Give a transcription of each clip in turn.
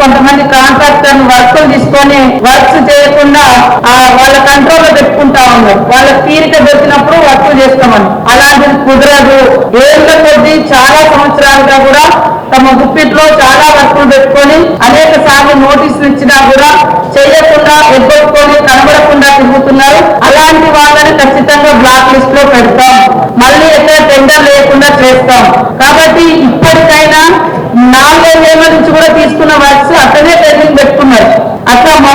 కొంతమంది కాంట్రాక్టర్ వర్కులు తీసుకొని వర్క్స్ చేయకుండా వాళ్ళ కంట్రోల్లో పెట్టుకుంటా ఉన్నారు. వాళ్ళ తీరిక దొరికినప్పుడు వర్క్ చేస్తామని అలాంటిది కుదరదు. ఏళ్ళ కొద్దీ చాలా సంవత్సరాలుగా కూడా తమ గుప్పిట్లో చాలా వర్కులు పెట్టుకొని అనేక సార్లు నోటీసులు ఇచ్చినా కూడా చేయకుండా ఎగ్గొట్టుకొని కనబడకుండా తిరుగుతున్నారు. అలాంటి వాళ్ళని ఖచ్చితంగా బ్లాక్ లిస్ట్లో పెడతాం. మళ్ళీ ఎక్కడ టెండర్ లేకుండా చేస్తాం కాబట్టి ఇప్పటికైనా నాలుగైదేళ్ళ నుంచి కూడా తీసుకున్న వర్క్స్ అట్లనే పెండింగ్ పెట్టుకున్నారు అట్లా మా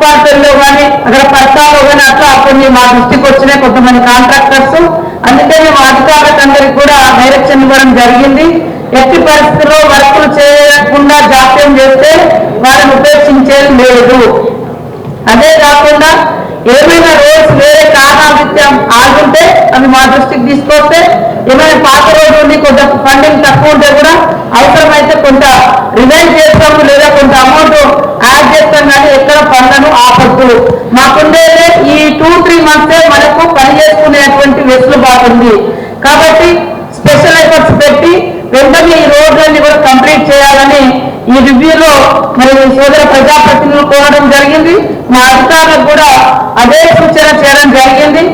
ములుగులో కానీ కానీ అక్కడ పట్టాలో కానీ అట్లా కొన్ని మా దృష్టికి వచ్చినాయి కొంతమంది కాంట్రాక్టర్స్. అందుకని మా అందరికి కూడా డైరెక్షన్ ఇవ్వడం జరిగింది. ఎట్టి పరిస్థితుల్లో వర్కులు చేయకుండా జాప్యం చేస్తే వారిని ఉపేక్షించేది లేదు. అదే కాకుండా ఏమైనా రోడ్స్ వేరే కారణాధిత్యం ఆగుంటే అవి మా దృష్టికి తీసుకొస్తే ఏమైనా పాత రోడ్డు ఉండి కొంత ఫండింగ్ తక్కువ ఉంటే కూడా అవసరమైతే కొంత రివైజ్ చేస్తాము లేదా కొంత అమౌంట్ యాడ్ చేస్తాం కానీ ఎక్కడ పనులను ఆపద్దు మాకుండేదే ఈ టూ త్రీ మంత్సే మనకు పని చేసుకునేటువంటి వెసులుబాటు ఉంది కాబట్టి స్పెషల్ ఎఫర్ట్స్ పెట్టి వెంటనే ఈ రోడ్లన్నీ కూడా కంప్లీట్ చేయాలని ఈ రివ్యూలో మరి సోదర ప్రజాప్రతినిధులు కోరడం జరిగింది. మా అధికారులకు కూడా అదే సూచన చేయడం జరిగింది.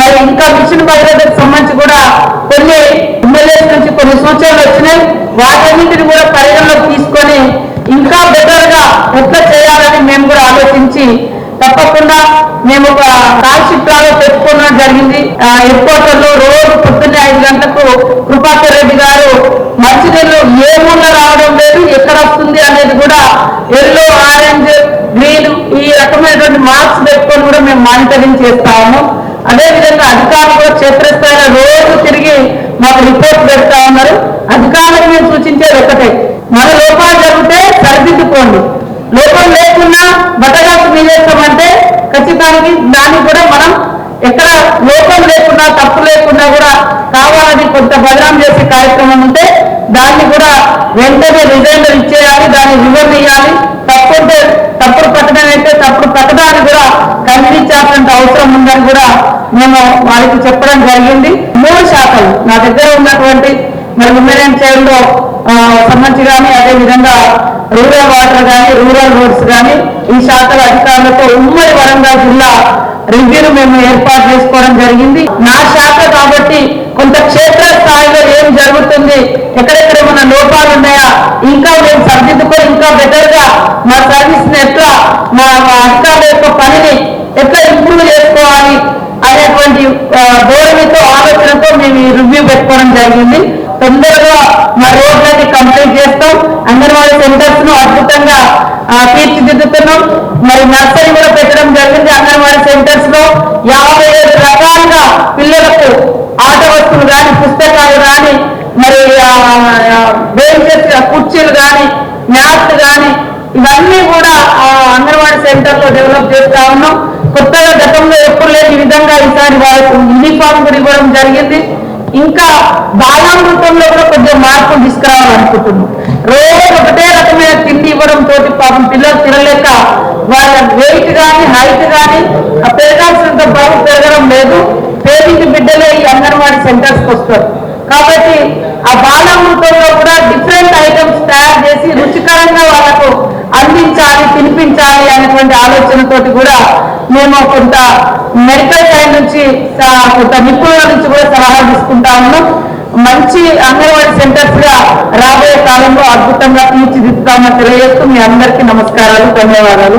మరి ఇంకా మిషన్ భద్రతకు సంబంధించి కూడా కొన్ని ఎమ్మెల్యేస్ నుంచి కొన్ని సూచనలు వచ్చినాయి. వాటన్నింటిని కూడా పరిగణ తీసుకొని ఇంకా బెటర్గా ఎట్లా చేయాలని మేము కూడా ఆలోచించి తప్పకుండా మేము ఒక కాల్షిప్ లాగా పెట్టుకోవడం జరిగింది. హెడ్ రోజు పొద్దున్నే ఐదు గంటలకు కృపాకర్ రెడ్డి గారు మంచినీళ్ళు ఏ ఊళ్ళో రావడం లేదు ఎక్కడ వస్తుంది అనేది కూడా ఎల్లో ఆరెంజ్ గ్రీన్ ఈ రకమైనటువంటి మార్క్స్ పెట్టుకొని కూడా మేము మానిటరింగ్ చేస్తాము అదేవిధంగా అధికారులు కూడా క్షేత్రస్థాయిలో రోజు తిరిగి మాకు రిపోర్ట్ పెడతా ఉన్నారు. అధికారులకు మేము సూచించేది ఒకటే మన లోపాలు జరిగితే సరిదిద్దుకోండి. లేకున్నా బట్టగాకు ఖచ్చితానికి దాన్ని కూడా మనం ఎక్కడ లోపం లేకుండా తప్పు లేకుండా కూడా కావాలని కొంత బదనాం చేసే కార్యక్రమం ఉంటే దాన్ని కూడా వెంటనే రిజైన్లు ఇచ్చేయాలి దాన్ని వివరణ ఇవ్వాలి. తప్పుంటే తప్పుడు పట్టడం అయితే తప్పుడు పట్టడాన్ని కూడా ఖండించాల్సిన అవసరం ఉందని కూడా మేము వారికి చెప్పడం జరిగింది. మూడు శాఖలు నా దగ్గర ఉన్నటువంటి మరి ఉమెన్ చేయడంలో సంబంధించి కానీ అదేవిధంగా రూరల్ వాటర్ కానీ రూరల్ రోడ్స్ కానీ ఈ శాఖల అధికారులతో ఉమ్మడి వరంగల్ జిల్లా రివ్యూను మేము ఏర్పాటు చేసుకోవడం జరిగింది. నా శాఖ కాబట్టి కొంత క్షేత్ర స్థాయిలో ఏం జరుగుతుంది ఎక్కడెక్కడ మన లోపాలు ఉన్నాయా ఇంకా మేము సరిదిద్దుకొని ఇంకా బెటర్గా మా సర్వీస్ని ఎట్లా మా అధికారుల యొక్క పనిని ఎట్లా ఇంప్రూవ్ చేసుకోవాలి అనేటువంటి ధోరణితో ఆలోచనతో మేము ఈ రివ్యూ పెట్టుకోవడం జరిగింది. తొందరగా మరి రోడ్లన్నీ కంప్లీట్ చేస్తాం అంగన్వాడీ సెంటర్స్ను అద్భుతంగా ఆ, తీర్చిదిద్దుతున్నాం. మరి నర్సరీ కూడా పెట్టడం జరిగింది అంగన్వాడీ సెంటర్స్లో. యాభై ఏడు రకాలుగా పిల్లలకు ఆట వస్తువులు కానీ పుస్తకాలు కానీ మరి బెంచెస్ కుర్చీలు కానీ మ్యాథ్స్ కానీ ఇవన్నీ కూడా ఆ అంగన్వాడీ సెంటర్లో డెవలప్ చేస్తా ఉన్నాం. కొత్తగా గతంలో ఎప్పుడు లేని విధంగా ఈసారి వాళ్ళకు యూనిఫామ్ కూడా ఇవ్వడం జరిగింది. ఇంకా బాలామృతంలో కూడా కొద్దిగా మార్పులు తీసుకురావాలనుకుంటున్నాం. రోజు ఒకటే రకమైన తిండి ఇవ్వడం తోటి పాపం పిల్లలు తినలేక వాళ్ళ వెయిట్ కానీ హైట్ కానీ ఆ పెరగాల్సినంత బాగు పెరగడం లేదు. పేదింటి బిడ్డలే ఈ అంగన్వాడీ సెంటర్స్కి వస్తారు. కాబట్టి ఆ బాలామృతంలో కూడా డిఫరెంట్ ఐటమ్స్ తయారు చేసి రుచికరంగా వాళ్ళకు అందించాలి తినిపించాలి అనేటువంటి ఆలోచనతోటి కూడా మేము కొంత మెడికల్ నిపుణుల నుంచి కూడా సలహా తీసుకుంటా ఉన్నాం. మంచి అంగన్వాడీ సెంటర్స్గా రాబోయే కాలంలో అద్భుతంగా తీర్చిదిద్దామని తెలియజేస్తూ మీ అందరికీ నమస్కారాలు ధన్యవాదాలు.